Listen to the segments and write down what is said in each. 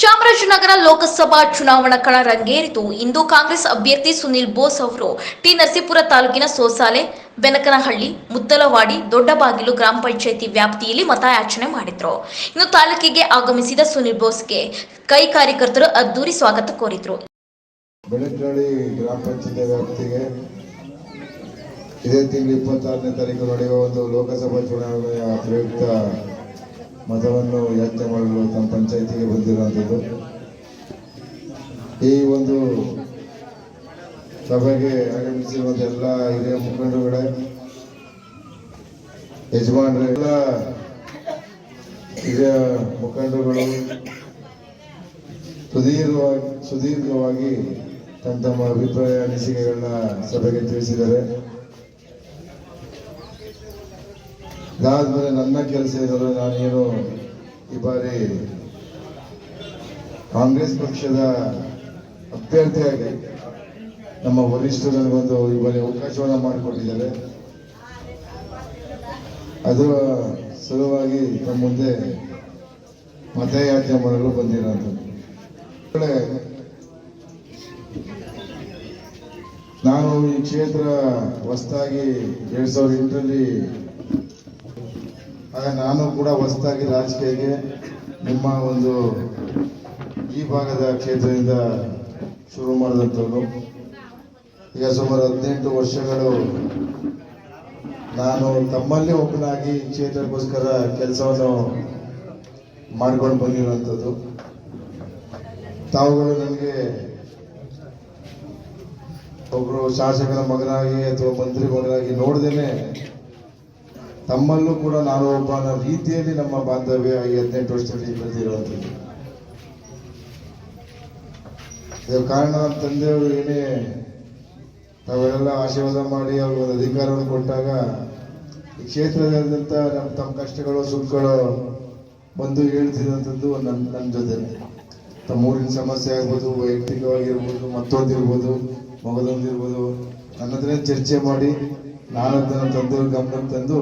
ಚಾಮರಾಜನಗರ ಲೋಕಸಭಾ ಚುನಾವಣಾ ಕಣ ರಂಗೇರಿತು. ಇಂದು ಕಾಂಗ್ರೆಸ್ ಅಭ್ಯರ್ಥಿ ಸುನಿಲ್ ಬೋಸ್ ಅವರು ಟಿ ನರಸೀಪುರ ತಾಲೂಕಿನ ಸೋಸಾಲೆ, ಬೆನಕನಹಳ್ಳಿ, ಮುದ್ದಲವಾಡಿ, ದೊಡ್ಡಬಾಗಿಲು ಗ್ರಾಮ ಪಂಚಾಯಿತಿ ವ್ಯಾಪ್ತಿಯಲ್ಲಿ ಮತಯಾಚನೆ ಮಾಡಿದ್ರು. ಇನ್ನು ತಾಲೂಕಿಗೆ ಆಗಮಿಸಿದ ಸುನಿಲ್ ಬೋಸ್ಗೆ ಕೈ ಕಾರ್ಯಕರ್ತರು ಅದ್ದೂರಿ ಸ್ವಾಗತ ಕೋರಿದ್ರು. ಇದೇ ತಿಂಗಳು ಇಪ್ಪತ್ತಾರನೇ ತಾರೀಕು ನಡೆಯುವ ಒಂದು ಲೋಕಸಭಾ ಚುನಾವಣೆಯ ಪ್ರಯುಕ್ತ ಮತವನ್ನು ಯಾಚನೆ ಮಾಡಲು ತಮ್ಮ ಪಂಚಾಯಿತಿಗೆ ಬಂದಿರುವಂಥದ್ದು ಈ ಒಂದು ಸಭೆಗೆ ಆಗಮಿಸಿರುವಂಥ ಎಲ್ಲ ಹಿರಿಯ ಮುಖಂಡರುಗಳೇ, ಯಜಮಾನರು, ಎಲ್ಲ ಹಿರಿಯ ಮುಖಂಡರುಗಳು ಸುದೀರ್ಘವಾಗಿ ಸುದೀರ್ಘವಾಗಿ ತಮ್ಮ ತಮ್ಮ ಅಭಿಪ್ರಾಯ, ಅನಿಸಿಕೆಗಳನ್ನ ಸಭೆಗೆ ತಿಳಿಸಿದ್ದಾರೆ. ಅದಾದ್ಮೇಲೆ ನನ್ನ ಕೆಲಸ ಏನಂದ್ರೆ ನಾನೇನು ಈ ಬಾರಿ ಕಾಂಗ್ರೆಸ್ ಪಕ್ಷದ ಅಭ್ಯರ್ಥಿಯಾಗಿ ನಮ್ಮ ವರಿಷ್ಠರು ನನಗೊಂದು ಈ ಬಾರಿ ಅವಕಾಶವನ್ನು ಮಾಡಿಕೊಟ್ಟಿದ್ದಾರೆ. ಅದರ ಸಲುವಾಗಿ ನಮ್ಮ ಮುಂದೆ ಮತಯಾಚನೆ ಮಾಡಲು ಬಂದಿರೋದು ನಾನು ಈ ಕ್ಷೇತ್ರ ಹೊಸದಾಗಿ ಎರಡ್ ಸಾವಿರದ ಎಂಟರಲ್ಲಿ ನಾನು ಕೂಡ ಹೊಸದಾಗಿ ರಾಜಕೀಯಕ್ಕೆ ನಿಮ್ಮ ಒಂದು ಈ ಭಾಗದ ಕ್ಷೇತ್ರದಿಂದ ಶುರು ಮಾಡಿದಂಥವ್ರು ಈಗ ಸುಮಾರು ಹದಿನೆಂಟು ವರ್ಷಗಳು ನಾನು ತಮ್ಮಲ್ಲಿ ಒಬ್ಬನಾಗಿ ಕ್ಷೇತ್ರಕ್ಕೋಸ್ಕರ ಕೆಲಸವನ್ನು ಮಾಡ್ಕೊಂಡು ಬಂದಿರುವಂಥದ್ದು. ತಾವುಗಳು ನನಗೆ ಒಬ್ಬರು ಶಾಸಕರ ಮಗನಾಗಿ ಅಥವಾ ಮಂತ್ರಿ ಮಗನಾಗಿ ನೋಡ್ದೇನೆ ತಮ್ಮಲ್ಲೂ ಕೂಡ ನಾನು ಒಬ್ಬ ರೀತಿಯಲ್ಲಿ ನಮ್ಮ ಬಾಂಧವ್ಯ ಈ ಹದಿನೆಂಟು ವರ್ಷದಲ್ಲಿ ಬೆಳೆದಿರುವಂಥದ್ದು. ಇದಕ್ಕೆ ಕಾರಣ ತಂದೆಯವರು ಏನೇ ತಾವೆಲ್ಲ ಆಶೀರ್ವಾದ ಮಾಡಿ ಅವ್ರಿಗೆ ಒಂದು ಅಧಿಕಾರವನ್ನು ಕೊಟ್ಟಾಗ ಈ ಕ್ಷೇತ್ರದಾದ್ಯಂತ ನಮ್ಮ ತಮ್ಮ ಕಷ್ಟಗಳು ಸುಖಗಳು ಬಂದು ಹೇಳ್ತಿರುವಂಥದ್ದು ನನ್ನ ನನ್ನ ಜೊತೆ. ತಮ್ಮ ಊರಿನ ಸಮಸ್ಯೆ ಆಗ್ಬೋದು, ವೈಯಕ್ತಿಕವಾಗಿರ್ಬೋದು, ಮತ್ತೊಂದಿರ್ಬೋದು, ಮಗದೊಂದಿರ್ಬೋದು ನನ್ನ ಚರ್ಚೆ ಮಾಡಿ ನಾನು ದಿನ ತಂದೆಯವ್ರ ಗಮನಕ್ಕೆ ತಂದು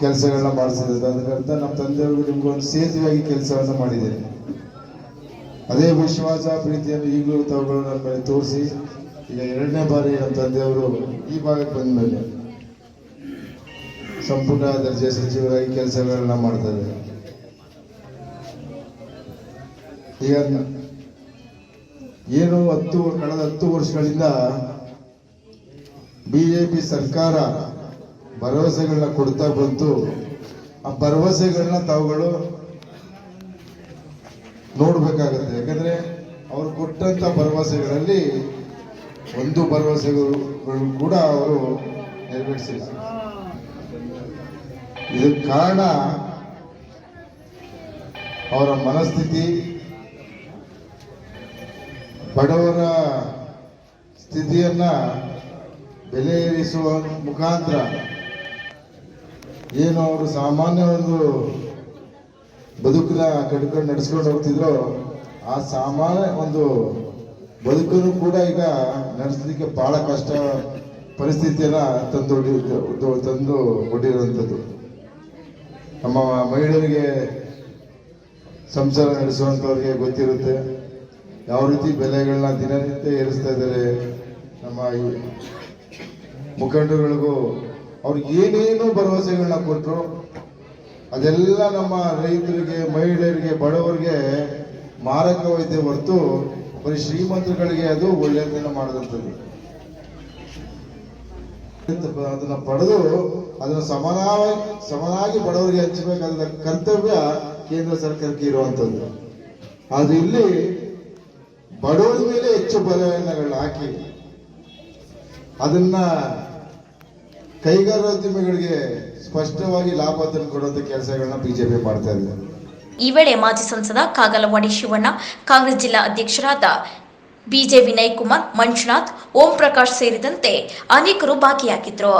ಕೆಲಸಗಳನ್ನ ಮಾಡಿಸಿದ್ರು ಅದಕ್ಕರ್ಥ ನಮ್ಮ ತಂದೆಯವ್ರಿಗೆ ನಿಮ್ಗೊಂದು ಸೇತುವೆಯಾಗಿ ಕೆಲಸವನ್ನು ಮಾಡಿದ್ದೇನೆ ಅದೇ ವಿಶ್ವಾಸ ಪ್ರೀತಿಯನ್ನು ಈಗಲೂ ತಾವುಗಳು ನನ್ನ ಮೇಲೆ ತೋರಿಸಿ, ಈಗ ಎರಡನೇ ಬಾರಿ ನಮ್ಮ ತಂದೆಯವರು ಈ ಭಾಗಕ್ಕೆ ಬಂದ ಮೇಲೆ ಸಂಪುಟ ದರ್ಜೆ ಸಚಿವರಾಗಿ ಕೆಲಸಗಳನ್ನ ಮಾಡ್ತಾ ಈಗ ಏನು ಹತ್ತು, ಕಳೆದ ಹತ್ತು ವರ್ಷಗಳಿಂದ ಬಿಜೆಪಿ ಸರ್ಕಾರ ಭರವಸೆಗಳನ್ನ ಕೊಡ್ತಾ ಬಂತು. ಆ ಭರವಸೆಗಳನ್ನ ತಾವುಗಳು ನೋಡ್ಬೇಕಾಗತ್ತೆ. ಯಾಕಂದ್ರೆ ಅವರು ಕೊಟ್ಟಂತ ಭರವಸೆಗಳಲ್ಲಿ ಒಂದು ಭರವಸೆಗಳು ಕೂಡ ಅವರು ನೆರವೇರಿಸಿಲ್ಲ. ಇದಕ್ಕೆ ಕಾರಣ ಅವರ ಮನಸ್ಥಿತಿ, ಬಡವರ ಸ್ಥಿತಿಯನ್ನ ಬೆಲೆ ಏರಿಸುವ ಮುಖಾಂತರ ಏನು ಅವರು ಸಾಮಾನ್ಯ ಒಂದು ಬದುಕನ್ನ ಕಟ್ಕೊಂಡು ನಡೆಸ್ಕೊಂಡು ಹೋಗ್ತಿದ್ರು, ಆ ಸಾಮಾನ್ಯ ಒಂದು ಬದುಕನ್ನು ಕೂಡ ಈಗ ನಡೆಸಲಿಕ್ಕೆ ಬಹಳ ಕಷ್ಟ ಪರಿಸ್ಥಿತಿಯನ್ನ ತಂದು ತಂದು ಕೊಟ್ಟಿರುವಂಥದ್ದು. ನಮ್ಮ ಮಹಿಳೆಯರಿಗೆ ಸಂಸಾರ ನಡೆಸುವಂಥವ್ರಿಗೆ ಗೊತ್ತಿರುತ್ತೆ. ಯಾವ ರೀತಿ ಬೆಲೆಗಳನ್ನ ದಿನನಿತ್ಯ ಏರಿಸ್ತಾ ಇದ್ದಾರೆ ನಮ್ಮ ಈ ಮುಖಂಡರುಗಳಿಗೂ ಅವ್ರಿಗೆ ಏನೇನು ಭರವಸೆಗಳನ್ನ ಕೊಟ್ಟರು ಅದೆಲ್ಲ ನಮ್ಮ ರೈತರಿಗೆ, ಮಹಿಳೆಯರಿಗೆ, ಬಡವರಿಗೆ ಮಾರಕವೈದ್ಯ ಹೊರತು ಬರೀ ಶ್ರೀಮಂತರುಗಳಿಗೆ ಅದು ಒಳ್ಳೆಯದನ್ನ ಮಾಡಿದಂಥದ್ದು ಅದನ್ನ ಪಡೆದು ಅದನ್ನ ಸಮಾನವಾಗಿ ಸಮನಾಗಿ ಬಡವರಿಗೆ ಹಂಚಬೇಕಾದ ಕರ್ತವ್ಯ ಕೇಂದ್ರ ಸರ್ಕಾರಕ್ಕೆ ಇರುವಂಥದ್ದು ಆದ್ರೆ ಇಲ್ಲಿ ಬಡವರ ಮೇಲೆ ಹೆಚ್ಚು ಬಲವನ್ನಗಳನ್ನ ಹಾಕಿ ಅದನ್ನ ಕೈಗಾರೋದ್ಯಮಿಗಳಿಗೆ ಸ್ಪಷ್ಟವಾಗಿ ಲಾಭ ತಂದುಕೊಡುವಂತ ಕೆಲಸಗಳನ್ನ ಬಿಜೆಪಿ ಮಾಡ್ತಾ ಇದೆ. ಈ ವೇಳೆ ಮಾಜಿ ಸಂಸದ ಕಾಗಲವಾಡಿ ಶಿವಣ್ಣ, ಕಾಂಗ್ರೆಸ್ ಜಿಲ್ಲಾ ಅಧ್ಯಕ್ಷರಾದ ಬಿಜೆ ವಿನಯ್ ಕುಮಾರ್ ಮಂಜುನಾಥ್, ಓಂ ಪ್ರಕಾಶ್ ಸೇರಿದಂತೆ ಅನೇಕರು ಭಾಗಿಯಾಗಿದ್ರು.